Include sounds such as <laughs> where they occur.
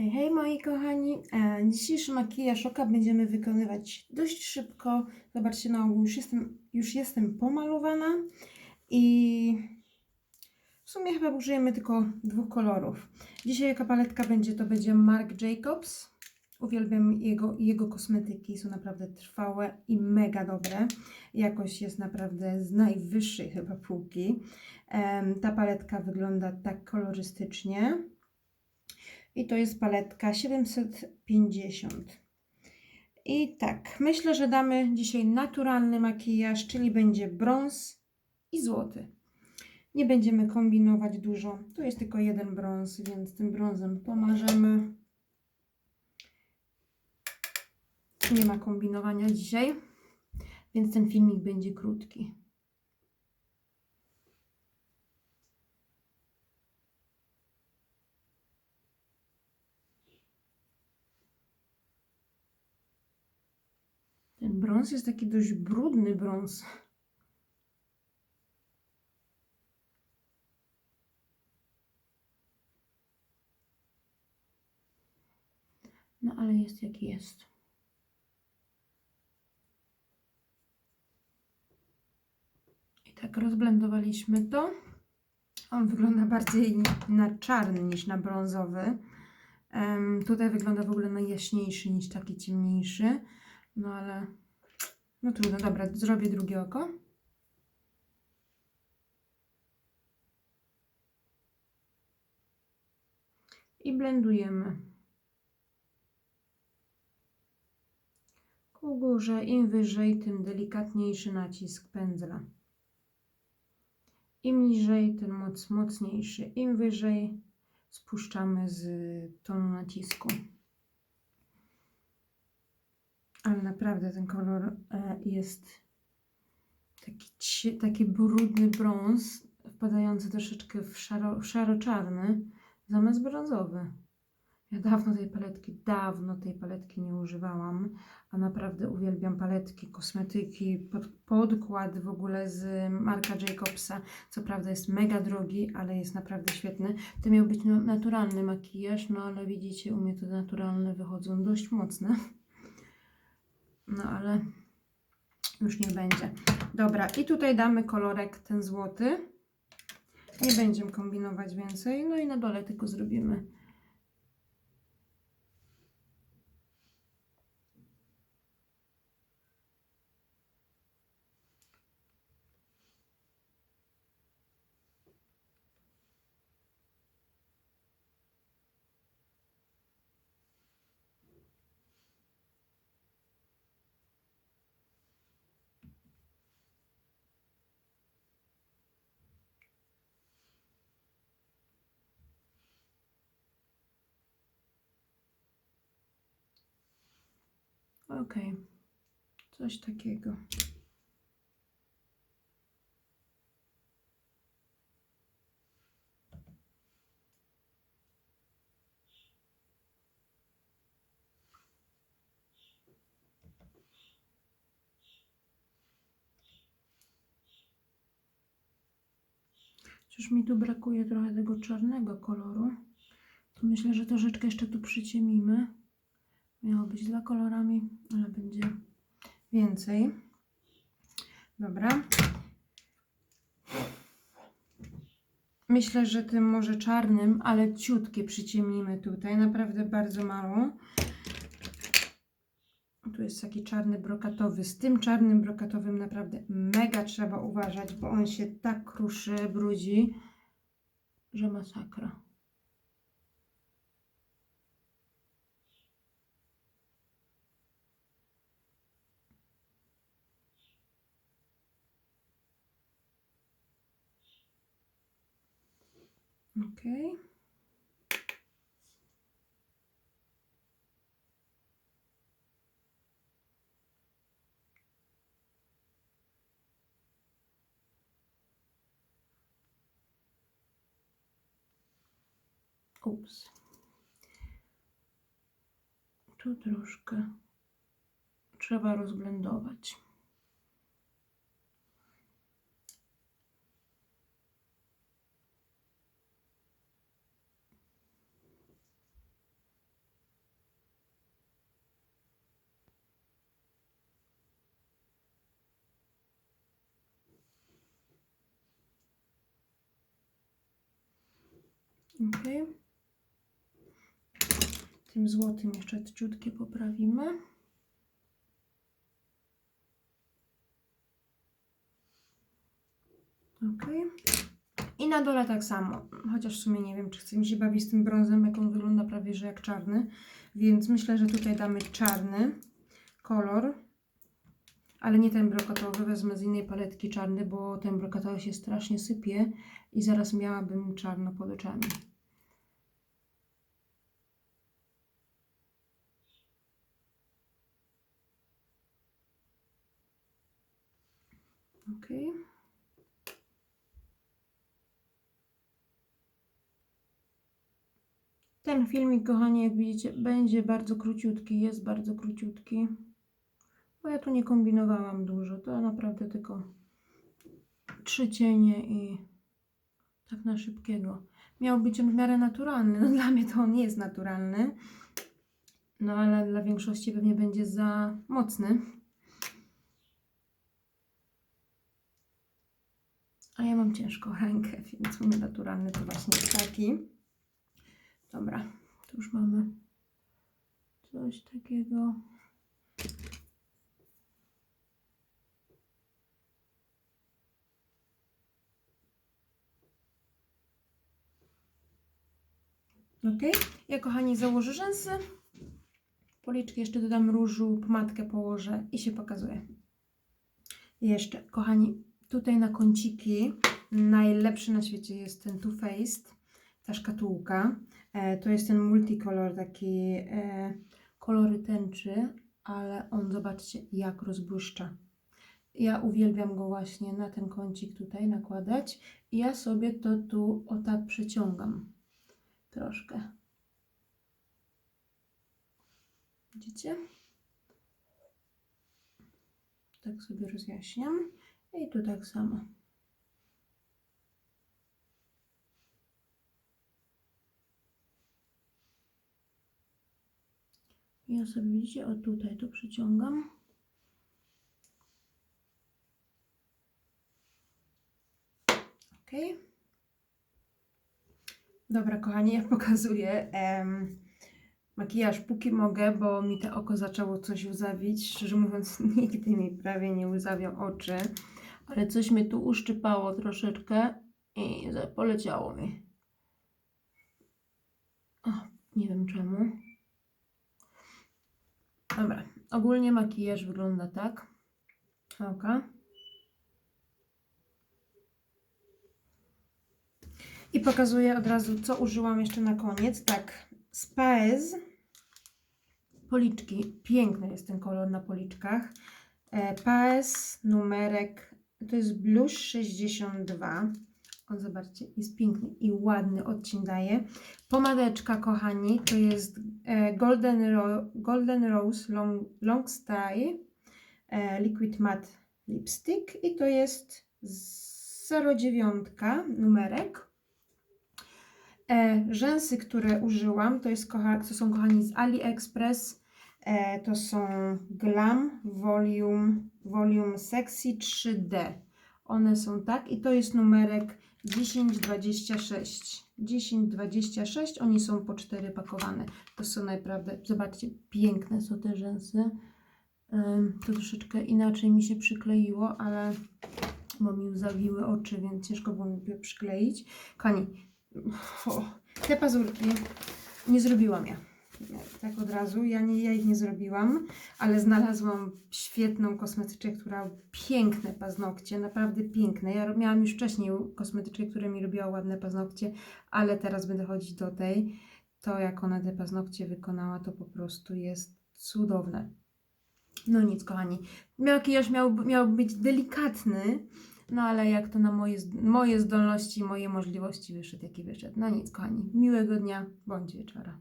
Hej, hej moi kochani. E, dzisiejszy makijaż oka będziemy wykonywać dość szybko. Zobaczcie, na ogół już jestem, już jestem pomalowana i w sumie chyba użyjemy tylko dwóch kolorów. Dzisiaj jaka paletka będzie, to będzie Marc Jacobs. Uwielbiam jego, jego kosmetyki, są naprawdę trwałe i mega dobre. Jakość jest naprawdę z najwyższej chyba półki. Em, ta paletka wygląda tak kolorystycznie. I to jest paletka 750. I tak, myślę, że damy dzisiaj naturalny makijaż, czyli będzie brąz i złoty. Nie będziemy kombinować dużo. Tu jest tylko jeden brąz, więc tym brązem pomarzemy. Nie ma kombinowania dzisiaj, więc ten filmik będzie krótki. Ten brąz jest taki dość brudny brąz. No ale jest jaki jest. I tak rozblendowaliśmy to. On wygląda bardziej na czarny niż na brązowy. Em, tutaj wygląda w ogóle na jaśniejszy niż taki ciemniejszy. No ale no trudno, dobra, zrobię drugie oko. I blendujemy. Ku górze, im wyżej, tym delikatniejszy nacisk pędzla. Im niżej, tym moc mocniejszy. Im wyżej spuszczamy z tonu nacisku. Ale naprawdę ten kolor e, jest taki, taki brudny brąz, wpadający troszeczkę w szaro, szaro-czarny, zamiast brązowy. Ja dawno tej paletki, dawno tej paletki nie używałam, a naprawdę uwielbiam paletki, kosmetyki, pod, podkład w ogóle z Marka Jacobsa. Co prawda jest mega drogi, ale jest naprawdę świetny. To miał być no- naturalny makijaż, no ale widzicie, u mnie te naturalne wychodzą dość mocne. No ale już nie będzie. Dobra, i tutaj damy kolorek ten złoty. Nie będziemy kombinować więcej. No i na dole tylko zrobimy. Okej. Coś takiego. Chociaż mi tu brakuje trochę tego czarnego koloru. To myślę, że troszeczkę jeszcze tu przyciemimy. Miało być dla kolorami, ale będzie więcej. Dobra. Myślę, że tym może czarnym, ale ciutkie przyciemnimy tutaj. Naprawdę bardzo mało. Tu jest taki czarny brokatowy. Z tym czarnym brokatowym naprawdę mega trzeba uważać, bo on się tak kruszy, brudzi, że masakra. Okej. Ups. Tu troszkę trzeba rozblendować. Ok. Tym złotym jeszcze ciutkie poprawimy. Ok. I na dole tak samo. Chociaż w sumie nie wiem, czy chce mi się bawić z tym brązem, jak on wygląda prawie że jak czarny. Więc myślę, że tutaj damy czarny kolor. Ale nie ten brokatowy, wezmę z innej paletki czarny, bo ten brokatowy się strasznie sypie i zaraz miałabym czarno pod oczami. Okej. Ten filmik, kochani, jak widzicie, będzie bardzo króciutki, jest bardzo króciutki. Bo ja tu nie kombinowałam dużo, to naprawdę tylko trzy cienie i tak na szybkiego. Miał być on w miarę naturalny, no dla mnie to on jest naturalny. No ale dla większości pewnie będzie za mocny. A ja mam ciężką rękę, więc mój naturalny to właśnie taki. Dobra, tu już mamy coś takiego. Ok, ja kochani założę rzęsy. Policzki jeszcze dodam różu, pomadkę położę i się pokazuję. Jeszcze, kochani, tutaj na kąciki najlepszy na świecie jest ten Too Faced, ta szkatułka. E, to jest ten multikolor, taki e, kolory tęczy, ale on, zobaczcie, jak rozbłyszcza. Ja uwielbiam go właśnie na ten kącik tutaj nakładać i ja sobie to tu o tak przeciągam troszkę. Widzicie? Tak sobie rozjaśniam. I tu tak samo. Ja sobie widzicie, o tutaj to przyciągam. Ok. Dobra, kochani, ja <laughs> pokazuję em, makijaż póki mogę, bo mi to oko zaczęło coś łzawić. Szczerze mówiąc, <laughs> nigdy mi prawie nie łzawią oczy, ale coś mnie tu uszczypało troszeczkę i poleciało mi. O, nie wiem czemu. Dobra, ogólnie makijaż wygląda tak. Oka. I pokazuję od razu, co użyłam jeszcze na koniec. Tak, Spaez. Policzki. Piękny jest ten kolor na policzkach. E, Paes numerek, to jest Blush 62. O, zobaczcie, jest piękny i ładny odcień daje. Pomadeczka, kochani, to jest e, Golden, Ro Golden Rose Long, Long Stay e, Liquid Matte Lipstick i to jest 09 numerek. E, rzęsy, które użyłam, to, jest, to są kochani z AliExpress. E, to są Glam Volume, Volume Sexy 3D. One są tak i to jest numerek 1026. 1026, oni są po 4 pakowane. To są naprawdę, zobaczcie, piękne są te rzęsy. To troszeczkę inaczej mi się przykleiło, ale bo mi zawiły oczy, więc ciężko było mi je przykleić. Kochani, o, te pazurki nie zrobiłam ja. Tak od razu, ja, nie, ja ich nie zrobiłam, ale znalazłam świetną kosmetyczkę, która piękne paznokcie, naprawdę piękne. Ja miałam już wcześniej kosmetyczkę, która mi robiła ładne paznokcie, ale teraz będę chodzić do tej. To jak ona te paznokcie wykonała, to po prostu jest cudowne. No nic, kochani. Makijaż miał, miał być delikatny, no ale jak to na moje, moje zdolności, moje możliwości wyszedł, jaki wyszedł. No nic, kochani. Miłego dnia, bądź wieczora.